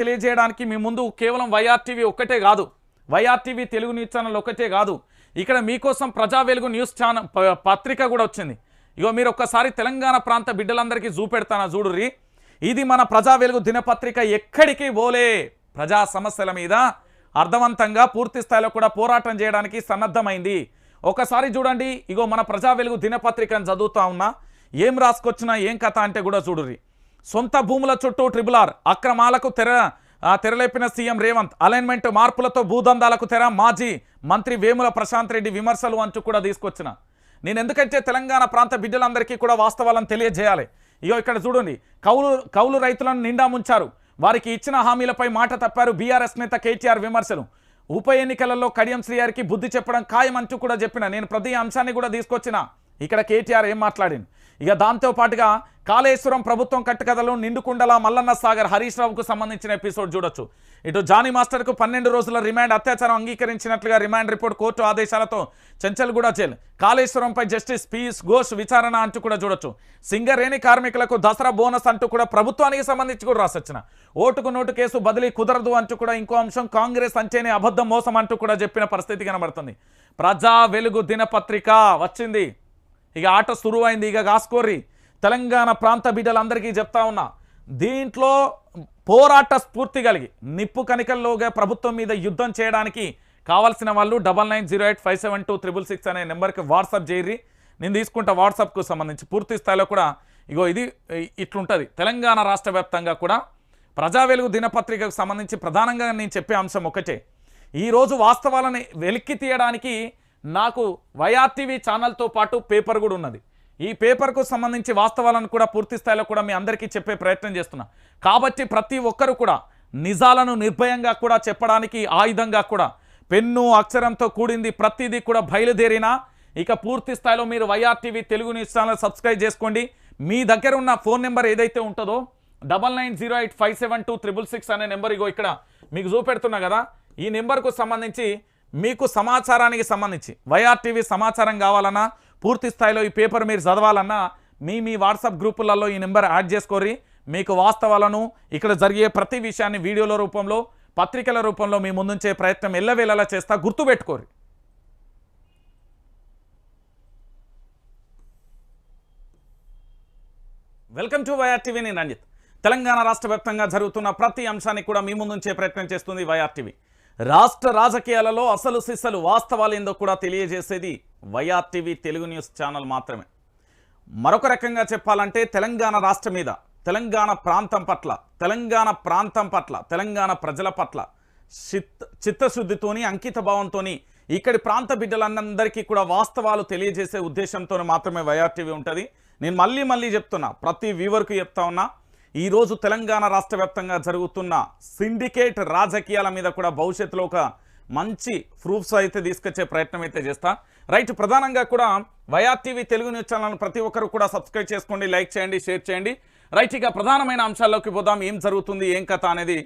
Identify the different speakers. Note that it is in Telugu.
Speaker 1: తెలియజేయడానికి మీ ముందు కేవలం వైఆర్టీవీ ఒక్కటే కాదు వైఆర్టీవీ తెలుగు న్యూస్ ఛానల్ ఒక్కటే కాదు ఇక్కడ మీకోసం ప్రజా వెలుగు న్యూస్ ఛానల్ పత్రిక కూడా వచ్చింది. ఇగో మీరు ఒక్కసారి తెలంగాణ ప్రాంత బిడ్డలందరికీ చూపెడతానా చూడుర్రి. ఇది మన ప్రజా వెలుగు దినపత్రిక ఎక్కడికి పోలే. ప్రజా సమస్యల మీద అర్థవంతంగా పూర్తి స్థాయిలో కూడా పోరాటం చేయడానికి సన్నద్ధమైంది. ఒకసారి చూడండి ఇగో మన ప్రజా వెలుగు దినపత్రికను చదువుతా ఉన్నా ఏం రాసుకొచ్చినా ఏం కథ అంటే కూడా చూడుర్రి. సొంత భూముల చుట్టూ ట్రిబుల్ ఆర్. అక్రమాలకు తెర తెరలేపిన సీఎం రేవంత్. అలైన్మెంట్ మార్పులతో భూదందాలకు తెర. మాజీ మంత్రి వేముల ప్రశాంత్ రెడ్డి విమర్శలు అంటూ కూడా తీసుకొచ్చిన. నేను ఎందుకంటే తెలంగాణ ప్రాంత బిడ్డలందరికీ కూడా వాస్తవాలను తెలియజేయాలి. ఇగో ఇక్కడ చూడండి. కౌలు కౌలు రైతులను నిండా ముంచారు. వారికి ఇచ్చిన హామీలపై మాట తప్పారు బీఆర్ఎస్ నేత కేటీఆర్ విమర్శలు. ఉప ఎన్నికలలో కడియం శ్రీయారికి బుద్ధి చెప్పడం ఖాయం అంటూ కూడా చెప్పిన. నేను ప్రతి అంశాన్ని కూడా తీసుకొచ్చిన. ఇక్కడ కేటీఆర్ ఏం మాట్లాడింది ఇక దాంతో పాటుగా కాళేశ్వరం ప్రభుత్వం కట్టుకథలు నిండుకుండల మల్లన్న సాగర్ హరీష్ రావుకు సంబంధించిన ఎపిసోడ్ చూడొచ్చు. ఇటు జానీ మాస్టర్కు పన్నెండు రోజుల రిమాండ్ అత్యాచారం అంగీకరించినట్లుగా రిమాండ్ రిపోర్ట్ కోర్టు ఆదేశాలతో చెంచల్గూడ జైలు. కాళేశ్వరంపై జస్టిస్ పీయూష్ ఘోష్ విచారణ అంటూ కూడా చూడొచ్చు. సింగరేణి కార్మికులకు దసరా బోనస్ అంటూ కూడా ప్రభుత్వానికి సంబంధించి కూడా రాసొచ్చిన ఓటుకు నోటు కేసు బదిలీ కుదరదు అంటూ కూడా ఇంకో అంశం కాంగ్రెస్ అంచేనే అబద్ధం మోసం అంటూ కూడా చెప్పిన పరిస్థితి కనబడుతుంది. ప్రజా వెలుగు దినపత్రిక వచ్చింది. ఇక ఆట సురువైంది. ఇక కాసుకోర్రి తెలంగాణ ప్రాంత బిడ్డలందరికీ చెప్తా ఉన్నా దీంట్లో పోరాట స్ఫూర్తి కలిగి నిప్పు కనికల్లోగా ప్రభుత్వం మీద యుద్ధం చేయడానికి కావాల్సిన వాళ్ళు double nine zero eight five seven two triple six అనే నెంబర్కి వాట్సాప్ చేయరి నేను తీసుకుంటా వాట్సాప్కు సంబంధించి. పూర్తి స్థాయిలో కూడా ఇగో ఇది ఇట్లుంటుంది. తెలంగాణ రాష్ట్ర వ్యాప్తంగా కూడా ప్రజా వెలుగు దినపత్రికకు సంబంధించి ప్రధానంగా నేను చెప్పే అంశం ఒకటే ఈరోజు వాస్తవాలని వెలిక్కి తీయడానికి నాకు వైఆర్టీవీ ఛానల్తో పాటు పేపర్ కూడా ఉన్నది. ఈ పేపర్కు సంబంధించి వాస్తవాలను కూడా పూర్తి స్థాయిలో కూడా మీ అందరికీ చెప్పే ప్రయత్నం చేస్తున్నా. కాబట్టి ప్రతి ఒక్కరు కూడా నిజాలను నిర్భయంగా కూడా చెప్పడానికి ఆయుధంగా కూడా పెన్ను అక్షరంతో కూడింది ప్రతిదీ కూడా బయలుదేరినా ఇక పూర్తి స్థాయిలో మీరు YRTV Telugu news channel subscribe చేసుకోండి. మీ దగ్గర ఉన్న ఫోన్ నెంబర్ ఏదైతే ఉంటుందో double nine zero eight five seven two triple six అనే నెంబర్ ఇగో ఇక్కడ మీకు చూపెడుతున్నా కదా. ఈ నెంబర్కు సంబంధించి మీకు సమాచారానికి సంబంధించి వైఆర్టీవీ సమాచారం కావాలన్నా పూర్తి స్థాయిలో ఈ పేపర్ మీరు చదవాలన్నా మీ మీ వాట్సాప్ గ్రూపులలో ఈ నెంబర్ యాడ్ చేసుకోరి మీకు వాస్తవాలను ఇక్కడ జరిగే ప్రతి విషయాన్ని వీడియోల రూపంలో పత్రికల రూపంలో మీ ముందుంచే ప్రయత్నం ఎల్లవేళలా చేస్తా గుర్తుపెట్టుకోరి వెల్కమ్ టు వైఆర్టీవీ నేను రంజిత్. తెలంగాణ రాష్ట్ర వ్యాప్తంగా జరుగుతున్న ప్రతి అంశాన్ని కూడా మీ ముందుంచే ప్రయత్నం చేస్తుంది వైఆర్టీవీ. రాష్ట్ర రాజకీయాలలో అసలు సిస్సలు వాస్తవాలు ఏందో కూడా తెలియజేసేది వైఆర్టీవీ తెలుగు న్యూస్ ఛానల్ మాత్రమే. మరొక రకంగా చెప్పాలంటే తెలంగాణ రాష్ట్రం మీద తెలంగాణ ప్రాంతం పట్ల తెలంగాణ ప్రాంతం పట్ల తెలంగాణ ప్రజల పట్ల చిత్ చిత్తశుద్ధితోని అంకిత భావంతోని ఇక్కడి ప్రాంత బిడ్డలందరికీ కూడా వాస్తవాలు తెలియజేసే ఉద్దేశంతో మాత్రమే వైఆర్టీవీ ఉంటుంది. నేను మళ్ళీ మళ్ళీ చెప్తున్నా ప్రతి వ్యూవర్కు చెప్తా ఉన్నా ఈరోజు తెలంగాణ రాష్ట్ర వ్యాప్తంగా జరుగుతున్న సిండికేట్ రాజకీయాల మీద కూడా భవిష్యత్తులో ఒక మంచి ప్రూఫ్స్ అయితే తీసుకొచ్చే ప్రయత్నం అయితే చేస్తా. రైట్ ప్రధానంగా కూడా వైఆర్టీవీ తెలుగు న్యూస్ ఛానల్ ప్రతి ఒక్కరు కూడా సబ్స్క్రైబ్ చేసుకోండి లైక్ చేయండి షేర్ చేయండి. రైట్ ఇక ప్రధానమైన అంశాల్లోకి పోదాం. ఏం జరుగుతుంది ఏం కథ అనేది